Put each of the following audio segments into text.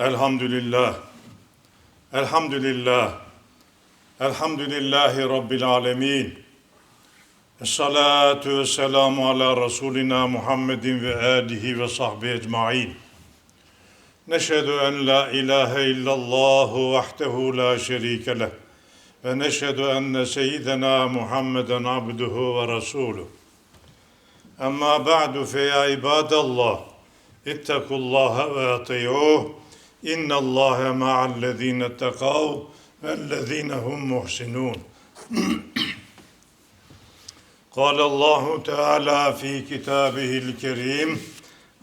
Elhamdülillah. Elhamdülillah. Elhamdülillahi Rabbil alemin. Esselatu ve selamu ala Resulina Muhammedin ve alihi ve sahbihi ecmain. Neşhedü en la ilahe illallahu vahdehu la şerike leh. Ve neşhedü enne seyyidena Muhammeden abduhu ve resuluh. Amma ba'du fe ya ibadallah. İttekullaha ve ati'uh. İnna Allahe ma'allezine tekav vellezine hum muhsinun. قال الله تعالى في كتابه الكريم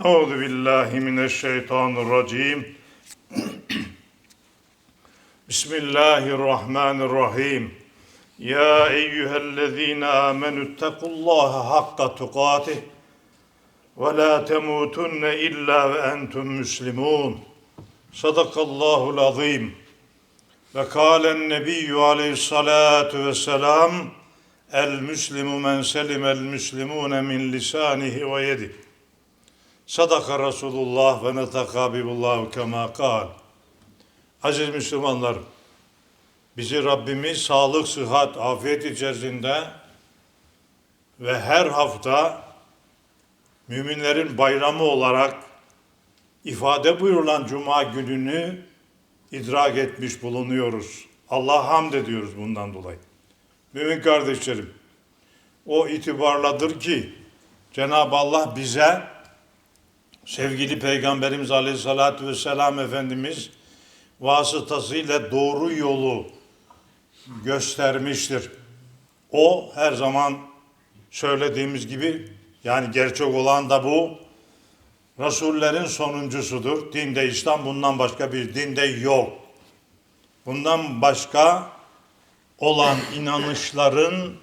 أعوذ بالله من الشيطان الرجيم. بسم الله الرحمن الرحيم. يا أيها الذين آمنوا اتقوا الله حق تقاته ولا تموتن إلا وأنتم مسلمون. Sadakallahul azim. Ve kâlen nebiyyü aleyhissalâtu vesselâm El müslimu men selimel müslimûne min lisânihi ve yedi. Sadaka Resulullah ve netekâbibullahu kemâ kâl. Aziz Müslümanlar, bizi Rabbimiz sağlık, sıhhat, afiyet içerisinde ve her hafta müminlerin bayramı olarak ifade buyurulan Cuma gününü idrak etmiş bulunuyoruz. Allah hamd ediyoruz bundan dolayı. Mümin kardeşlerim, o itibarladır ki Cenab-ı Allah bize sevgili Peygamberimiz Aleyhisselatü Vesselam Efendimiz vasıtasıyla doğru yolu göstermiştir. O her zaman söylediğimiz gibi yani gerçek olan da bu. Resullerin sonuncusudur. Dinde İslam bundan başka bir dinde yok. Bundan başka olan inanışların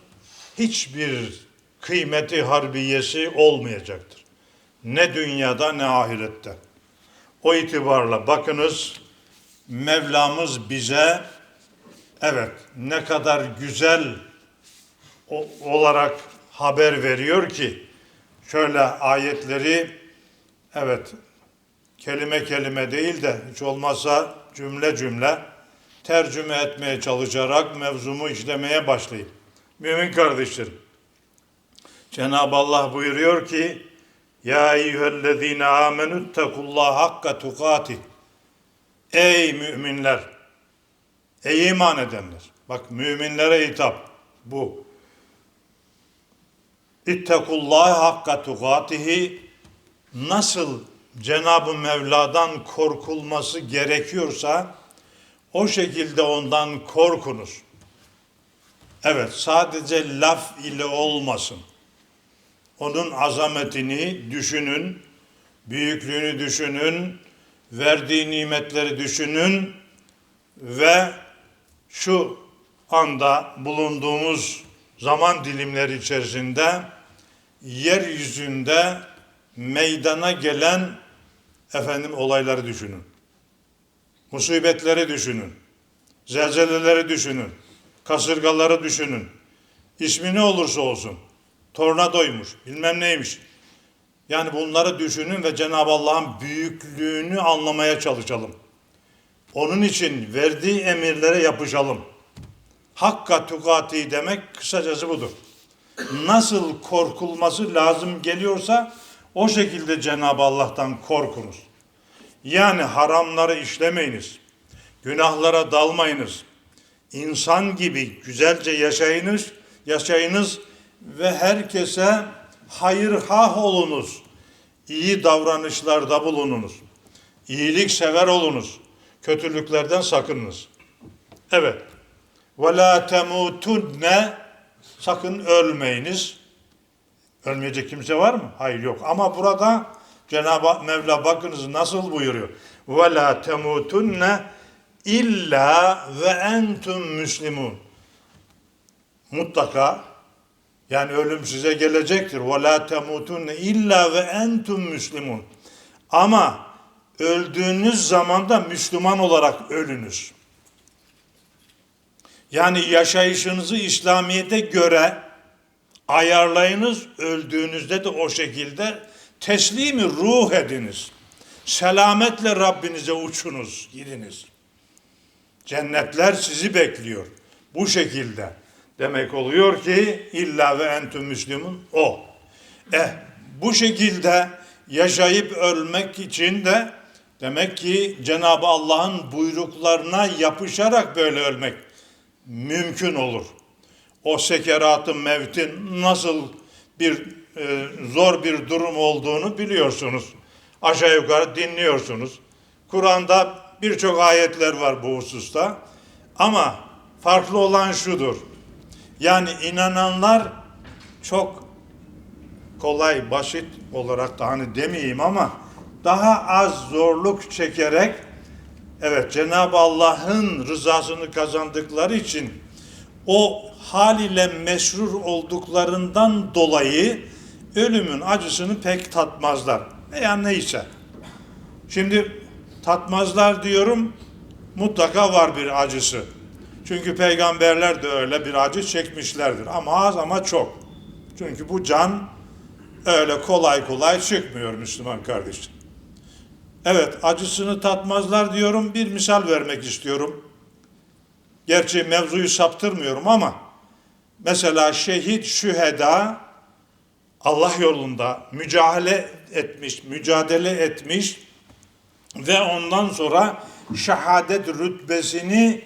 hiçbir kıymeti harbiyesi olmayacaktır. Ne dünyada ne ahirette. O itibarla bakınız Mevlamız bize evet ne kadar güzel olarak haber veriyor ki şöyle ayetleri evet kelime kelime değil de hiç olmazsa cümle cümle tercüme etmeye çalışarak mevzumu işlemeye başlayayım. Mümin kardeşlerim, Cenab-ı Allah buyuruyor ki Ya eyyühellezine amenü tekullaha hakka tukatih Ey müminler, ey iman edenler. Bak müminlere hitap bu. İttekullaha hakka tukatihi nasıl Cenab-ı Mevla'dan korkulması gerekiyorsa o şekilde ondan korkunuz. Evet sadece laf ile olmasın. Onun azametini düşünün, büyüklüğünü düşünün, verdiği nimetleri düşünün ve şu anda bulunduğumuz zaman dilimleri içerisinde yeryüzünde meydana gelen efendim olayları düşünün. Musibetleri düşünün. Zelzeleleri düşünün. Kasırgaları düşünün. İsmi ne olursa olsun. Tornadoymuş, bilmem neymiş. Yani bunları düşünün ve Cenab-ı Allah'ın büyüklüğünü anlamaya çalışalım. Onun için verdiği emirlere yapışalım. Hakka tukati demek kısacası budur. Nasıl korkulması lazım geliyorsa o şekilde Cenab-ı Allah'tan korkunuz. Yani haramları işlemeyiniz. Günahlara dalmayınız. İnsan gibi güzelce yaşayınız, yaşayınız ve herkese hayırhah olunuz. İyi davranışlarda bulununuz. İyilik sever olunuz. Kötülüklerden sakınınız. Evet. Ve la temutunne sakın ölmeyiniz. Ölmeyecek kimse var mı? Hayır yok. Ama burada Cenab-ı Mevla bakınız nasıl buyuruyor. Ve la temutunne illa ve entum müslimun. Mutlaka yani ölüm size gelecektir. Ve la temutunne illa ve entum müslimun. Ama öldüğünüz zaman da Müslüman olarak ölünüz. Yani yaşayışınızı İslamiyet'e göre ayarlayınız. Öldüğünüzde de o şekilde teslimi ruh ediniz. Selametle Rabbinize uçunuz, gidiniz. Cennetler sizi bekliyor. Bu şekilde. Demek oluyor ki illa ve entüm müslümun o. Eh bu şekilde yaşayıp ölmek için de demek ki Cenab-ı Allah'ın buyruklarına yapışarak böyle ölmek mümkün olur. O sekeratın mevtin nasıl bir e, zor bir durum olduğunu biliyorsunuz. Aşağı yukarı dinliyorsunuz. Kur'an'da birçok ayetler var bu hususta. Ama farklı olan şudur. Yani inananlar çok kolay, basit olarak da hani demeyeyim ama daha az zorluk çekerek evet Cenab-ı Allah'ın rızasını kazandıkları için o hal ile meşrur olduklarından dolayı ölümün acısını pek tatmazlar. Veya neyse. Şimdi tatmazlar diyorum mutlaka var bir acısı. Çünkü peygamberler de öyle bir acı çekmişlerdir. Ama az ama çok. Çünkü bu can öyle kolay kolay çıkmıyor Müslüman kardeşim. Evet acısını tatmazlar diyorum. Bir misal vermek istiyorum. Gerçi mevzuyu saptırmıyorum ama mesela şehit şüheda Allah yolunda mücadele etmiş, mücadele etmiş ve ondan sonra şehadet rütbesini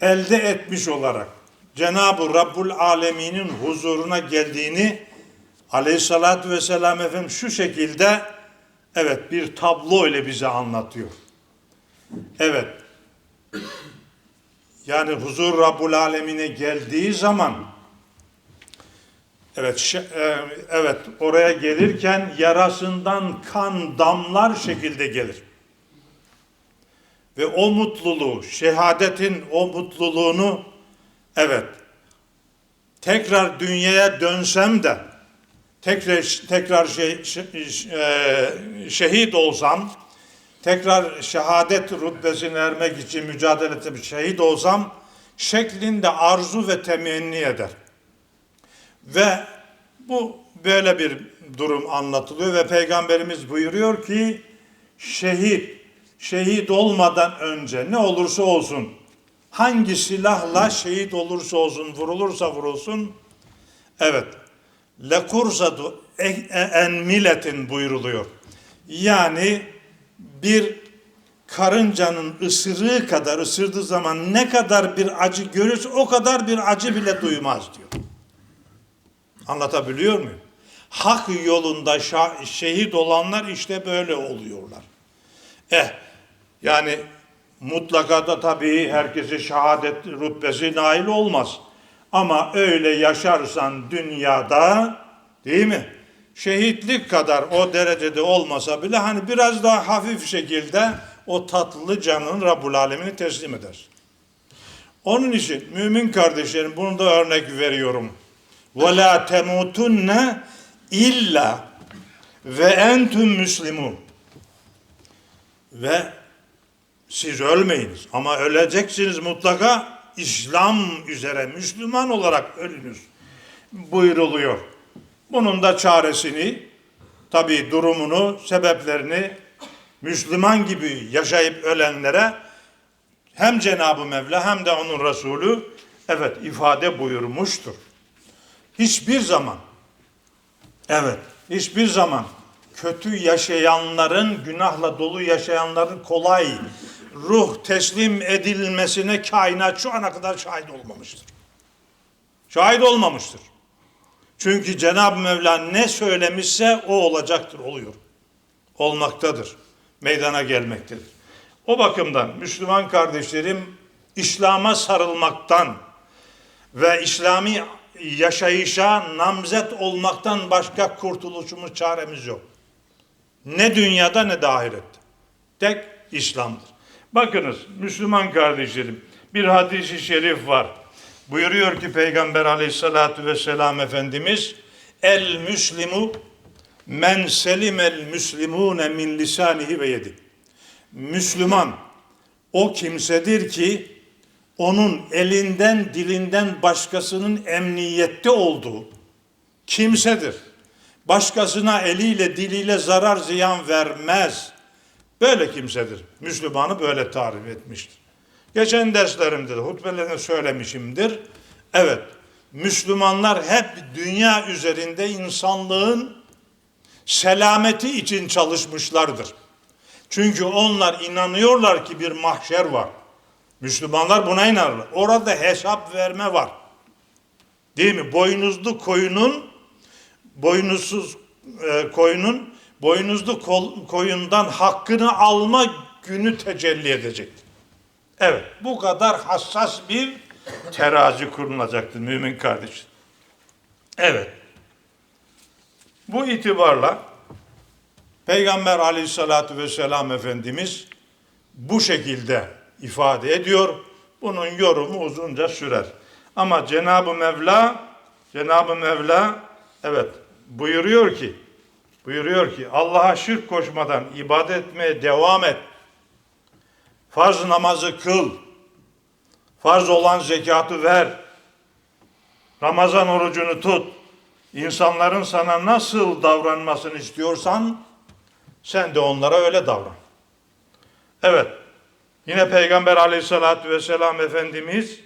elde etmiş olarak Cenab-ı Rabbul Alemin'in huzuruna geldiğini Aleyhissalatü Vesselam Efendim şu şekilde evet bir tablo ile bize anlatıyor. Evet. Yani huzur Rabbul Alemine geldiği zaman evet e, evet oraya gelirken yarasından kan damlar şekilde gelir. Ve o mutluluğu, şehadetin o mutluluğunu evet tekrar dünyaya dönsem de tekrar tekrar şey, e, şehit olsam tekrar şehadet rütbesine ermek için mücadele edip şehit olsam şeklinde arzu ve temenni eder. Ve bu böyle bir durum anlatılıyor ve Peygamberimiz buyuruyor ki şehit, şehit olmadan önce ne olursa olsun, hangi silahla şehit olursa olsun, vurulursa vurulsun, evet, lekursatu e, en milletin buyuruluyor. Yani bir karıncanın ısırığı kadar ısırdığı zaman ne kadar bir acı görürse o kadar bir acı bile duymaz diyor. Anlatabiliyor muyum? Hak yolunda şehit olanlar işte böyle oluyorlar. Eh yani mutlaka da tabii herkese şehadet rütbesi nail olmaz. Ama öyle yaşarsan dünyada değil mi? Şehitlik kadar o derecede olmasa bile hani biraz daha hafif şekilde o tatlı canın Rabbul Alemin'i teslim eder. Onun için mümin kardeşlerim bunu da örnek veriyorum. Ve la temutunne illa ve entüm müslimun. Ve siz ölmeyiniz ama öleceksiniz mutlaka İslam üzere Müslüman olarak ölünüz buyuruluyor. Bunun da çaresini, tabi durumunu, sebeplerini Müslüman gibi yaşayıp ölenlere hem Cenab-ı Mevla hem de onun Resulü evet ifade buyurmuştur. Hiçbir zaman evet hiçbir zaman kötü yaşayanların, günahla dolu yaşayanların kolay ruh teslim edilmesine kainat şu ana kadar şahit olmamıştır. Şahit olmamıştır. Çünkü Cenab-ı Mevla ne söylemişse o olacaktır, oluyor. Olmaktadır. Meydana gelmektedir. O bakımdan Müslüman kardeşlerim İslam'a sarılmaktan ve İslami yaşayışa namzet olmaktan başka kurtuluşumuz, çaremiz yok. Ne dünyada ne de ahirette. Tek İslam'dır. Bakınız Müslüman kardeşlerim bir hadisi şerif var. Buyuruyor ki Peygamber aleyhissalatu vesselam Efendimiz El müslimu men selimel müslimune min lisanihi ve yedi. Müslüman o kimsedir ki onun elinden dilinden başkasının emniyette olduğu kimsedir. Başkasına eliyle diliyle zarar ziyan vermez. Böyle kimsedir. Müslümanı böyle tarif etmiştir. Geçen derslerimde de hutbelerinde söylemişimdir. Evet, Müslümanlar hep dünya üzerinde insanlığın selameti için çalışmışlardır. Çünkü onlar inanıyorlar ki bir mahşer var. Müslümanlar buna inanırlar. Orada hesap verme var. Değil mi? Boynuzlu koyunun boynuzsuz e, koyunun boynuzlu kol, koyundan hakkını alma günü tecelli edecektir. Evet, bu kadar hassas bir terazi kurulacaktır mümin kardeşim. Evet. Bu itibarla Peygamber aleyhissalatü vesselam Efendimiz bu şekilde ifade ediyor. Bunun yorumu uzunca sürer. Ama Cenab-ı Mevla Cenab-ı Mevla evet buyuruyor ki buyuruyor ki Allah'a şirk koşmadan ibadet etmeye devam et. Farz namazı kıl. Farz olan zekatı ver. Ramazan orucunu tut. İnsanların sana nasıl davranmasını istiyorsan sen de onlara öyle davran. Evet. Yine Peygamber aleyhissalatü vesselam Efendimiz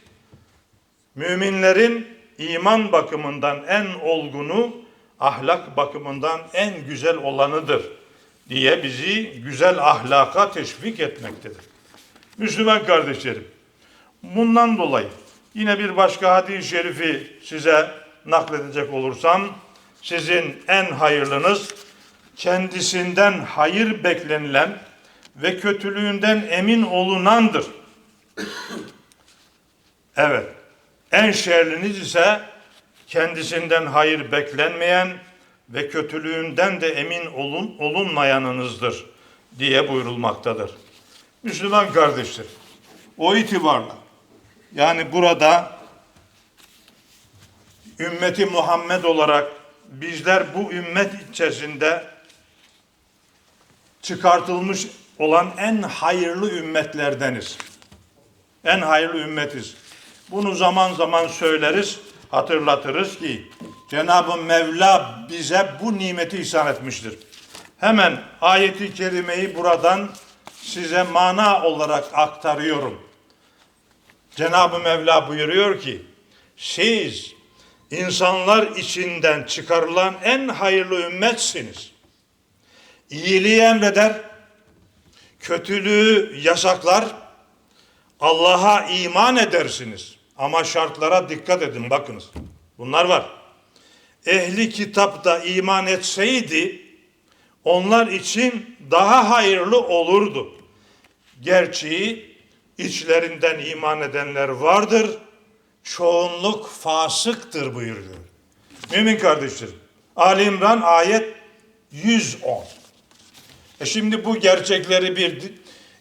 müminlerin iman bakımından en olgunu, ahlak bakımından en güzel olanıdır diye bizi güzel ahlaka teşvik etmektedir. Müslüman kardeşlerim, bundan dolayı yine bir başka hadis-i şerifi size nakledecek olursam, sizin en hayırlınız kendisinden hayır beklenilen ve kötülüğünden emin olunandır. Evet, en şerliniz ise kendisinden hayır beklenmeyen ve kötülüğünden de emin olun, olunmayanınızdır diye buyurulmaktadır. Müslüman kardeşler, o itibarla yani burada ümmeti Muhammed olarak bizler bu ümmet içerisinde çıkartılmış olan en hayırlı ümmetlerdeniz. En hayırlı ümmetiz. Bunu zaman zaman söyleriz, hatırlatırız ki Cenab-ı Mevla bize bu nimeti ihsan etmiştir. Hemen ayeti kerimeyi buradan size mana olarak aktarıyorum. Cenab-ı Mevla buyuruyor ki siz insanlar içinden çıkarılan en hayırlı ümmetsiniz. İyiliği emreder, kötülüğü yasaklar, Allah'a iman edersiniz. Ama şartlara dikkat edin bakınız. Bunlar var. Ehli kitap da iman etseydi onlar için daha hayırlı olurdu. Gerçi içlerinden iman edenler vardır. Çoğunluk fasıktır buyuruyor. Mümin kardeşlerim. Ali İmran ayet 110. E şimdi bu gerçekleri bir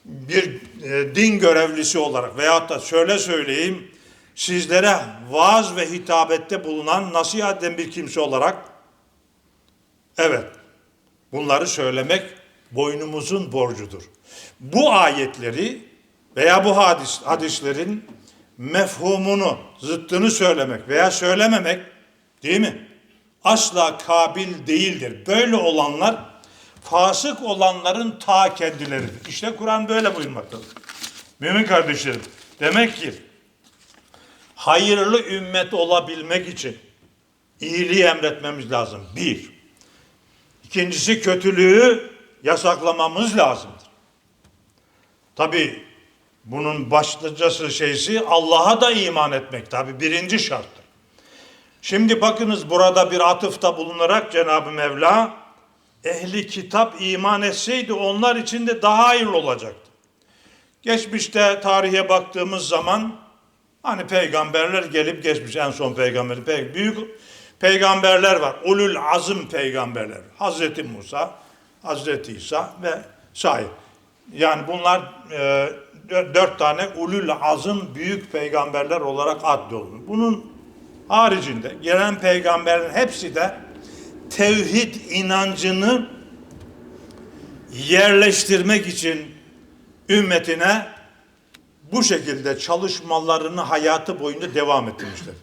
bir e, din görevlisi olarak veyahut da şöyle söyleyeyim sizlere vaaz ve hitabette bulunan nasihat eden bir kimse olarak evet bunları söylemek boynumuzun borcudur. Bu ayetleri veya bu hadis hadislerin mefhumunu, zıttını söylemek veya söylememek değil mi? Asla kabil değildir. Böyle olanlar fasık olanların ta kendileridir. İşte Kur'an böyle buyurmaktadır. Mümin kardeşlerim, demek ki hayırlı ümmet olabilmek için iyiliği emretmemiz lazım. Bir. İkincisi kötülüğü yasaklamamız lazımdır. Tabi bunun başlıcası şeysi Allah'a da iman etmek tabi birinci şarttır. Şimdi bakınız burada bir atıfta bulunarak Cenab-ı Mevla ehli kitap iman etseydi onlar için de daha hayırlı olacaktı. Geçmişte tarihe baktığımız zaman hani peygamberler gelip geçmiş en son peygamberi pey büyük peygamberler var. Ulul azım peygamberler. Hazreti Musa, Hazreti İsa ve sahi. Yani bunlar e, dört tane ulul azım büyük peygamberler olarak addolunur. Bunun haricinde gelen peygamberlerin hepsi de tevhid inancını yerleştirmek için ümmetine bu şekilde çalışmalarını hayatı boyunca devam ettirmişler.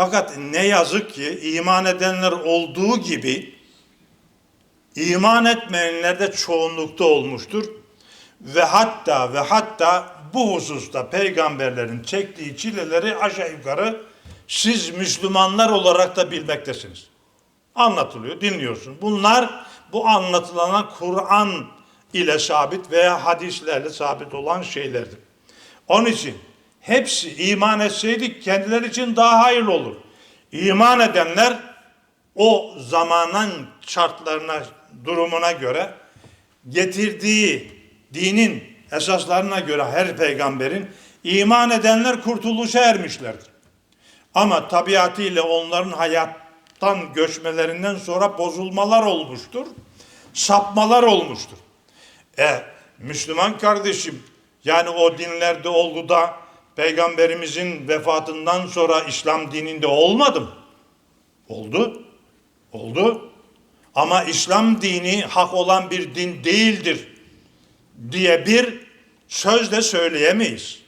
Fakat ne yazık ki iman edenler olduğu gibi iman etmeyenler de çoğunlukta olmuştur. Ve hatta ve hatta bu hususta peygamberlerin çektiği çileleri aşağı yukarı siz Müslümanlar olarak da bilmektesiniz. Anlatılıyor, dinliyorsun. Bunlar bu anlatılana Kur'an ile sabit veya hadislerle sabit olan şeylerdir. Onun için hepsi iman etseydik kendileri için daha hayırlı olur. İman edenler o zamanın şartlarına, durumuna göre getirdiği dinin esaslarına göre her peygamberin iman edenler kurtuluşa ermişlerdir. Ama tabiatıyla onların hayattan göçmelerinden sonra bozulmalar olmuştur, sapmalar olmuştur. E, Müslüman kardeşim, yani o dinlerde oldu da peygamberimizin vefatından sonra İslam dininde olmadı mı? Oldu. Oldu. Ama İslam dini hak olan bir din değildir diye bir sözle söyleyemeyiz.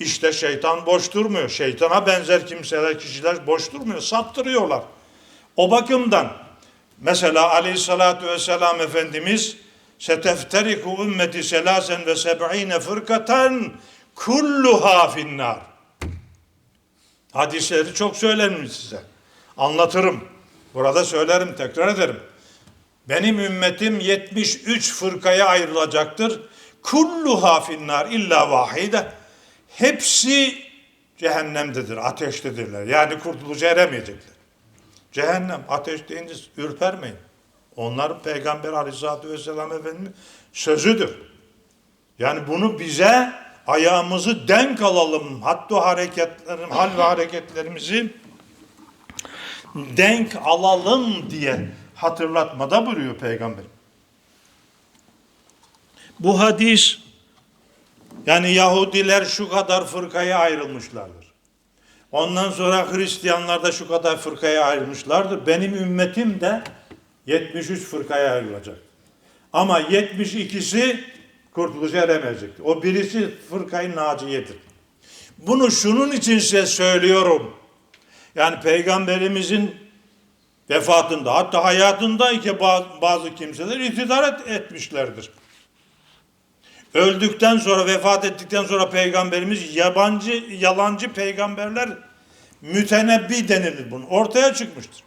İşte şeytan boş durmuyor. Şeytana benzer kimseler, kişiler boş durmuyor. Saptırıyorlar. O bakımdan mesela aleyhissalatü vesselam Efendimiz setefteriku ümmeti selasen ve seb'ine fırkaten kulluha finnar. Hadisleri çok söylerim size. Anlatırım. Burada söylerim, tekrar ederim. Benim ümmetim 73 fırkaya ayrılacaktır. Kulluha finnar illa vahide. Hepsi cehennemdedir, ateştedirler. Yani kurtuluşa eremeyecekler. Cehennem, ateş deyince ürpermeyin. Onlar Peygamber Aleyhisselatü Vesselam Efendimiz sözüdür. Yani bunu bize ayağımızı denk alalım. Hatta hareketlerim, hal ve hareketlerimizi denk alalım diye hatırlatmada buyuruyor Peygamber. Bu hadis yani Yahudiler şu kadar fırkaya ayrılmışlardır. Ondan sonra Hristiyanlar da şu kadar fırkaya ayrılmışlardır. Benim ümmetim de 73 fırkaya ayrılacak. Ama 72'si kurtuluşa eremeyecektir. O birisi fırkayı naciyedir. Bunu şunun için size söylüyorum. Yani peygamberimizin vefatında hatta hayatındayken bazı kimseler iktidar etmişlerdir. Öldükten sonra vefat ettikten sonra peygamberimiz yabancı yalancı peygamberler mütenebbi denilir bunun. Ortaya çıkmıştır.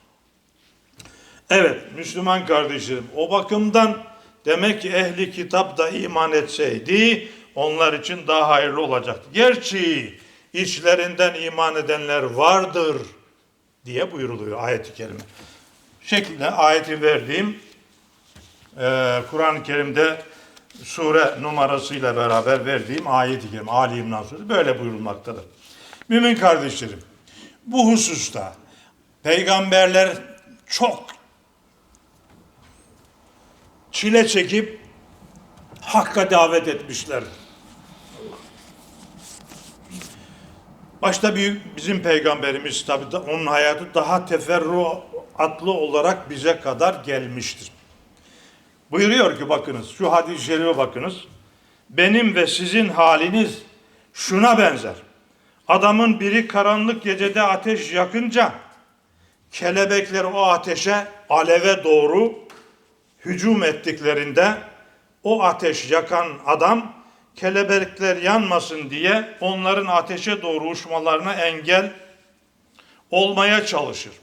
Evet Müslüman kardeşlerim o bakımdan demek ki ehli kitap da iman etseydi onlar için daha hayırlı olacaktı. Gerçi içlerinden iman edenler vardır diye buyuruluyor ayet-i kerime. Şeklinde ayeti verdiğim e, Kur'an-ı Kerim'de sure numarasıyla beraber verdiğim ayet-i kerime Ali İmran Suresi böyle buyurulmaktadır. Mümin kardeşlerim bu hususta peygamberler çok çile çekip hakka davet etmişler. Başta büyük bizim peygamberimiz tabi da onun hayatı daha teferruatlı olarak bize kadar gelmiştir. Buyuruyor ki bakınız şu hadis-i şerife bakınız. Benim ve sizin haliniz şuna benzer. Adamın biri karanlık gecede ateş yakınca kelebekler o ateşe aleve doğru hücum ettiklerinde o ateş yakan adam kelebekler yanmasın diye onların ateşe doğru uçmalarına engel olmaya çalışır.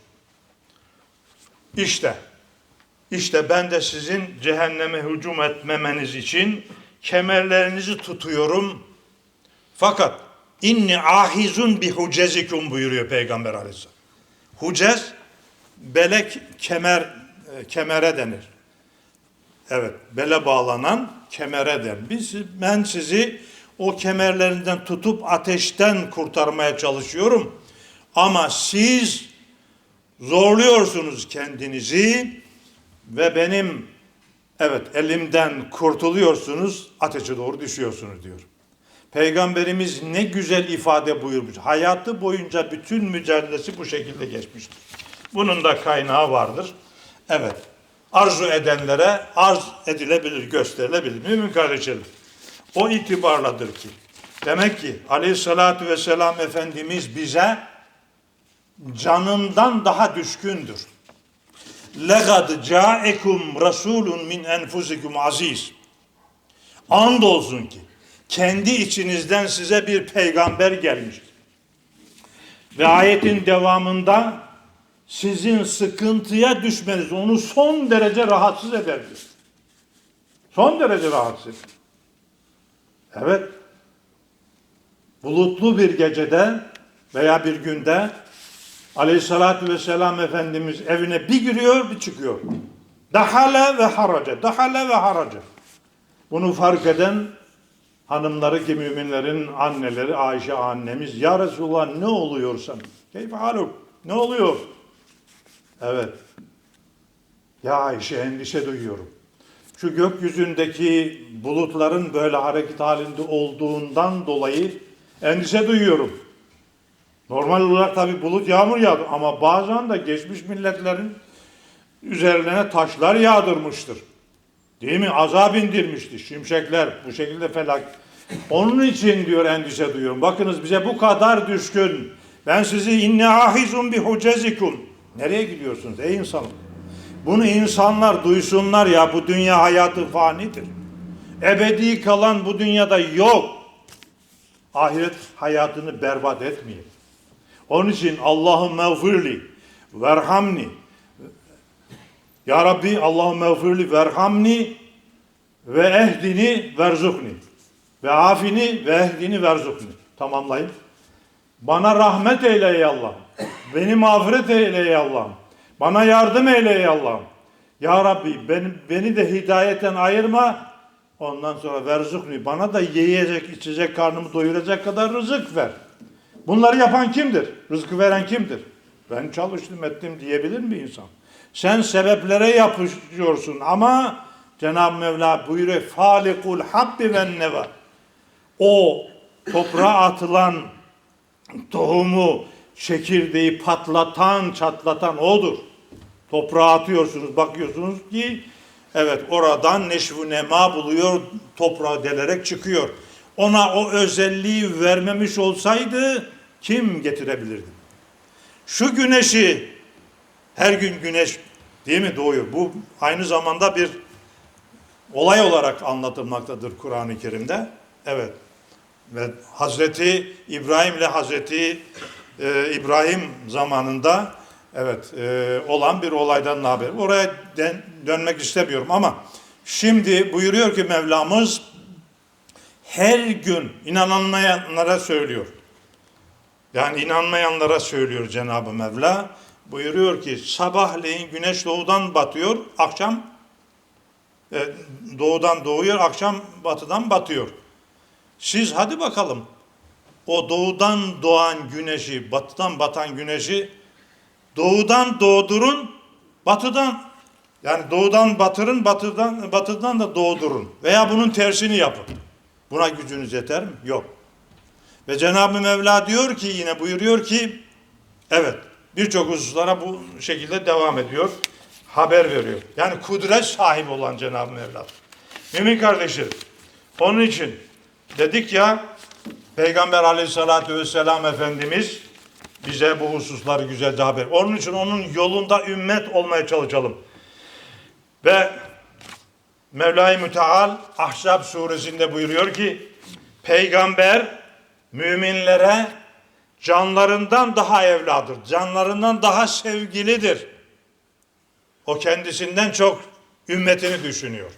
İşte işte ben de sizin cehenneme hücum etmemeniz için kemerlerinizi tutuyorum. Fakat inni ahizun bi hucezikum buyuruyor Peygamber Aleyhisselam. Hucez belek kemer e, kemere denir. Evet, bele bağlanan kemere denir. Biz ben sizi o kemerlerinden tutup ateşten kurtarmaya çalışıyorum. Ama siz zorluyorsunuz kendinizi ve benim evet elimden kurtuluyorsunuz, ateşe doğru düşüyorsunuz diyor. Peygamberimiz ne güzel ifade buyurmuş. Hayatı boyunca bütün mücadelesi bu şekilde geçmiştir. Bunun da kaynağı vardır. Evet, arzu edenlere arz edilebilir, gösterilebilir. Mümin kardeşlerim, o itibarladır ki. Demek ki aleyhissalatü vesselam Efendimiz bize canından daha düşkündür. Legad caekum rasulun min enfusikum aziz. And olsun ki kendi içinizden size bir peygamber gelmiştir. Ve ayetin devamında sizin sıkıntıya düşmeniz onu son derece rahatsız ederdi. Son derece rahatsız eder. Evet. Bulutlu bir gecede veya bir günde Aleyhissalatü vesselam Efendimiz evine bir giriyor bir çıkıyor. Dahale ve haraca. Dahale ve haraca. Bunu fark eden hanımları ki müminlerin anneleri Ayşe annemiz ya Resulullah ne oluyor sana? Keyfe haluk? Ne oluyor? Evet. Ya Ayşe endişe duyuyorum. Şu gökyüzündeki bulutların böyle hareket halinde olduğundan dolayı endişe duyuyorum. Normal olarak tabi bulut yağmur yağdı ama bazen de geçmiş milletlerin üzerine taşlar yağdırmıştır. Değil mi? Azap indirmişti. Şimşekler bu şekilde felak. Onun için diyor endişe duyuyorum. Bakınız bize bu kadar düşkün. Ben sizi inne ahizun bi hucezikum. Nereye gidiyorsunuz ey insanlar? Bunu insanlar duysunlar ya bu dünya hayatı fanidir. Ebedi kalan bu dünyada yok. Ahiret hayatını berbat etmeyin. Onun için Allah'ım mağfirli, verhamni. Ya Rabbi Allah'ım mağfirli, verhamni ve ehdini verzukni. Ve afini ve ehdini verzukni. Tamamlayın. Bana rahmet eyle ey Allah. Beni mağfiret eyle ey Allah'ım. Bana yardım eyle ey Allah'ım. Ya Rabbi beni, beni de hidayetten ayırma. Ondan sonra verzukni. Bana da yiyecek, içecek, karnımı doyuracak kadar rızık ver. Bunları yapan kimdir? Rızkı veren kimdir? Ben çalıştım ettim diyebilir mi insan? Sen sebeplere yapışıyorsun ama Cenab-ı Mevla buyuruyor Falikul habbi ve neva. O toprağa atılan tohumu, çekirdeği patlatan, çatlatan odur. Toprağa atıyorsunuz, bakıyorsunuz ki evet oradan neşvu nema buluyor, toprağı delerek çıkıyor. Ona o özelliği vermemiş olsaydı kim getirebilirdi? Şu güneşi her gün güneş değil mi doğuyor? Bu aynı zamanda bir olay olarak anlatılmaktadır Kur'an-ı Kerim'de. Evet. Ve Hazreti İbrahim ile Hazreti e, İbrahim zamanında evet e, olan bir olaydan haber. Oraya den, dönmek istemiyorum ama şimdi buyuruyor ki Mevlamız her gün inananmayanlara söylüyor. Yani inanmayanlara söylüyor Cenab-ı Mevla. Buyuruyor ki sabahleyin güneş doğudan batıyor, akşam e, doğudan doğuyor, akşam batıdan batıyor. Siz hadi bakalım o doğudan doğan güneşi, batıdan batan güneşi doğudan doğdurun, batıdan yani doğudan batırın, batıdan batıdan da doğdurun veya bunun tersini yapın. Buna gücünüz yeter mi? Yok. Ve Cenab-ı Mevla diyor ki yine buyuruyor ki evet birçok hususlara bu şekilde devam ediyor. Haber veriyor. Yani kudret sahibi olan Cenab-ı Mevla. Mümin kardeşlerim. Onun için dedik ya Peygamber aleyhissalatü vesselam Efendimiz bize bu hususları güzelce haber. Onun için onun yolunda ümmet olmaya çalışalım. Ve Mevla-i Müteal Ahzab suresinde buyuruyor ki peygamber müminlere canlarından daha evladır. Canlarından daha sevgilidir. O kendisinden çok ümmetini düşünüyor.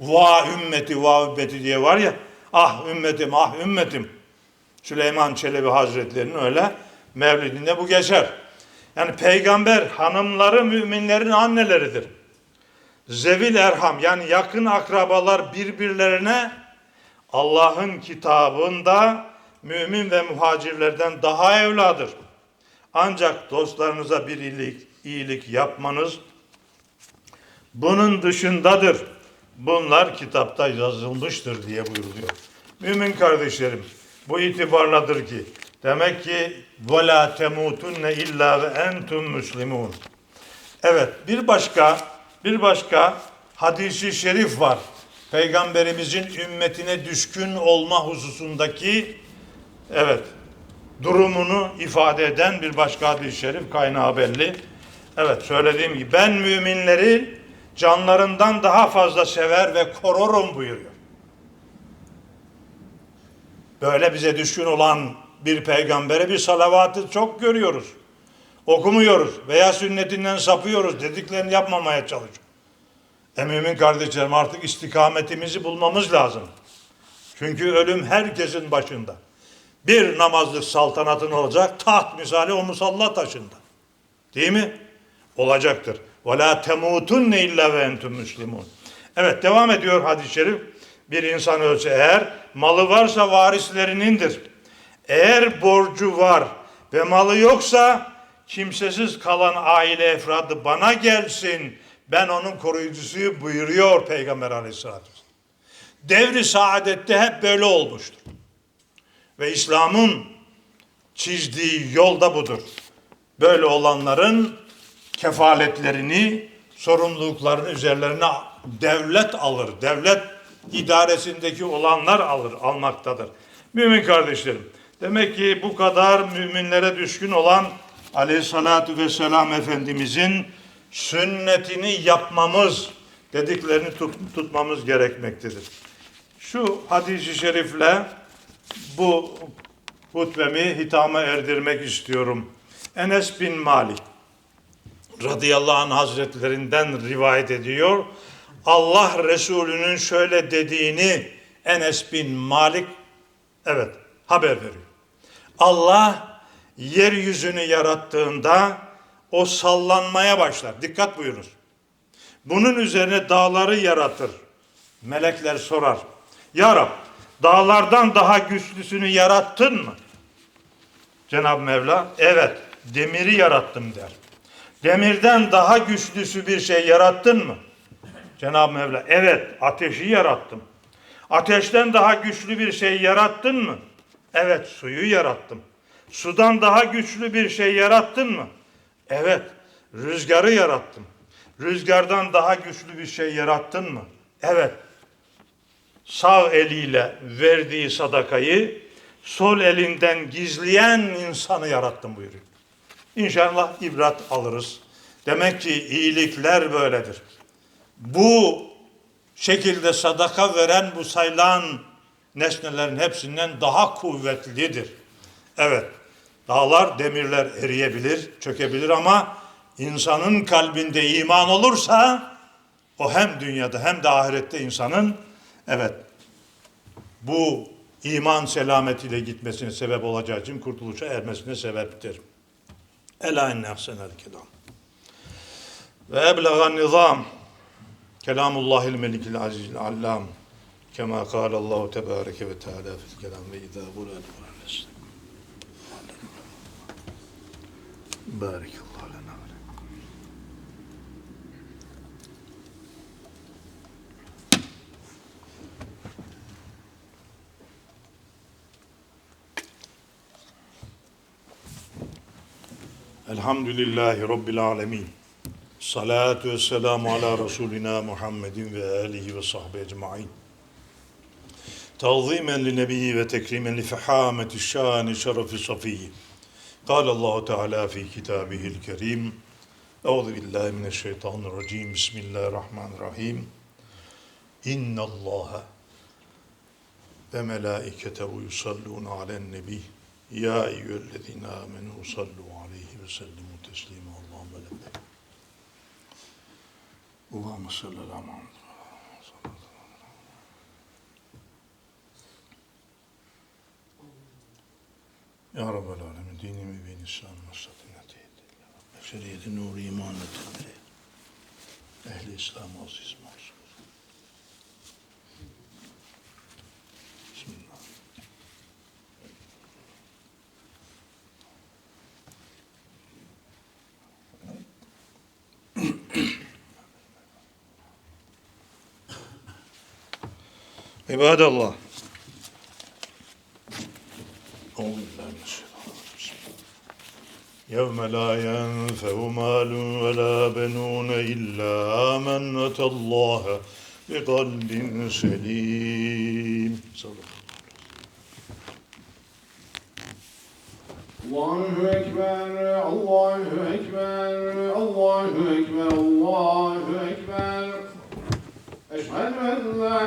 Va ümmeti, va ümmeti diye var ya. Ah ümmetim, ah ümmetim. Süleyman Çelebi Hazretleri'nin öyle mevlidinde bu geçer. Yani peygamber hanımları müminlerin anneleridir. Zevil erham yani yakın akrabalar birbirlerine Allah'ın kitabında mümin ve muhacirlerden daha evladır. Ancak dostlarınıza bir iyilik, iyilik yapmanız bunun dışındadır. Bunlar kitapta yazılmıştır diye buyuruluyor. Mümin kardeşlerim bu itibarladır ki demek ki وَلَا تَمُوتُنَّ illa ve entum müslimun. Evet bir başka bir başka hadisi şerif var. Peygamberimizin ümmetine düşkün olma hususundaki evet durumunu ifade eden bir başka hadis-i şerif kaynağı belli. Evet söylediğim gibi ben müminleri canlarından daha fazla sever ve korurum buyuruyor. Böyle bize düşkün olan bir peygambere bir salavatı çok görüyoruz. Okumuyoruz veya sünnetinden sapıyoruz. Dediklerini yapmamaya çalışıyoruz. E mümin kardeşlerim artık istikametimizi bulmamız lazım. Çünkü ölüm herkesin başında. Bir namazlık saltanatın olacak taht misali o musalla taşında. Değil mi? Olacaktır. Ve la temutunne illa ve. Evet devam ediyor hadis-i şerif. Bir insan ölse eğer malı varsa varislerinindir. Eğer borcu var ve malı yoksa kimsesiz kalan aile efradı bana gelsin. Ben onun koruyucusuyum buyuruyor Peygamber aleyhissalatü vesselam. Devri saadette hep böyle olmuştur. Ve İslam'ın çizdiği yol da budur. Böyle olanların kefaletlerini, sorumluluklarını üzerlerine devlet alır. Devlet idaresindeki olanlar alır, almaktadır. Mümin kardeşlerim, demek ki bu kadar müminlere düşkün olan Aleyhissalatu vesselam Efendimizin sünnetini yapmamız, dediklerini tut- tutmamız gerekmektedir. Şu hadis-i şerifle bu hutbemi hitama erdirmek istiyorum. Enes bin Malik radıyallahu anh hazretlerinden rivayet ediyor. Allah Resulü'nün şöyle dediğini Enes bin Malik evet haber veriyor. Allah yeryüzünü yarattığında o sallanmaya başlar. Dikkat buyurunuz. Bunun üzerine dağları yaratır. Melekler sorar. Ya Rab dağlardan daha güçlüsünü yarattın mı? Cenab-ı Mevla evet demiri yarattım der. Demirden daha güçlüsü bir şey yarattın mı? Cenab-ı Mevla evet ateşi yarattım. Ateşten daha güçlü bir şey yarattın mı? Evet suyu yarattım. Sudan daha güçlü bir şey yarattın mı? Evet rüzgarı yarattım. Rüzgardan daha güçlü bir şey yarattın mı? Evet sağ eliyle verdiği sadakayı sol elinden gizleyen insanı yarattım buyuruyor. İnşallah ibret alırız. Demek ki iyilikler böyledir. Bu şekilde sadaka veren bu sayılan nesnelerin hepsinden daha kuvvetlidir. Evet, dağlar, demirler eriyebilir, çökebilir ama insanın kalbinde iman olursa o hem dünyada hem de ahirette insanın evet bu iman selametiyle gitmesine sebep olacağı için kurtuluşa ermesine sebeptir. Ela enne ahsenel kelam. Ve eblegan nizam. Kelamullahil melikil azizil allam. Kema kâle Allahu tebâreke ve teâlâ fil kelam ve idâ bulâ Bârikallahu lena ve Elhamdülillahi Rabbil alemin. Salatu ve selamu ala Resulina Muhammedin ve alihi ve sahbe ecmain. Tazîmen li nebiyyi ve tekrimen li fehameti şâni şerefi safiyyi. Kâle Allahu Teala fi kitabihil kerim. Euzu billahi mineşşeytanirracim. Bismillahirrahmanirrahim. İnna Allaha ve melaiketehu yusallûne alen nebi. Ya eyyühellezîne âmenû sallu ve sellimu teslima Allahümme lemmine. Allahümme salli ala Muhammed. Ya Rabbel Alemin, dinimi ve nisan masratına teyit. Ekseriyeti nuru imanla temri. Ehli İslam aziz عباد الله. يوم لا ينفع مال ولا بنون إلا من أتى الله بقلب سليم. صلى الله الله أكبر الله أكبر الله أكبر الله أكبر. أشهد أن لا